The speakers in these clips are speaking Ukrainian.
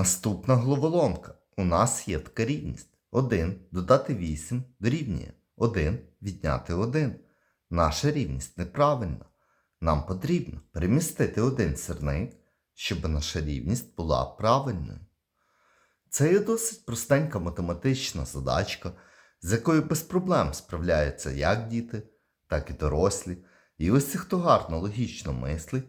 Наступна головоломка. У нас є така рівність. 1 додати 8 дорівнює 1 відняти 1. Наша рівність неправильна. Нам потрібно перемістити один сірник, щоб наша рівність була правильною. Це є досить простенька математична задачка, з якою без проблем справляються як діти, так і дорослі. І ось хто гарно логічно мислить,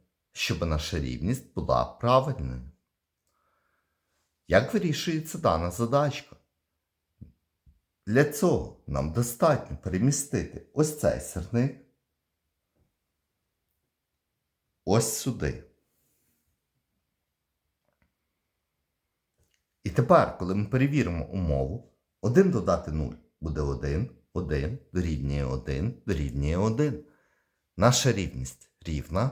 щоб наша рівність була правильною. Як вирішується дана задачка? Для цього нам достатньо перемістити ось цей сірник ось сюди. І тепер, коли ми перевіримо умову, 1 додати 0 буде 1, 1 дорівнює 1 дорівнює 1. Наша рівність рівна,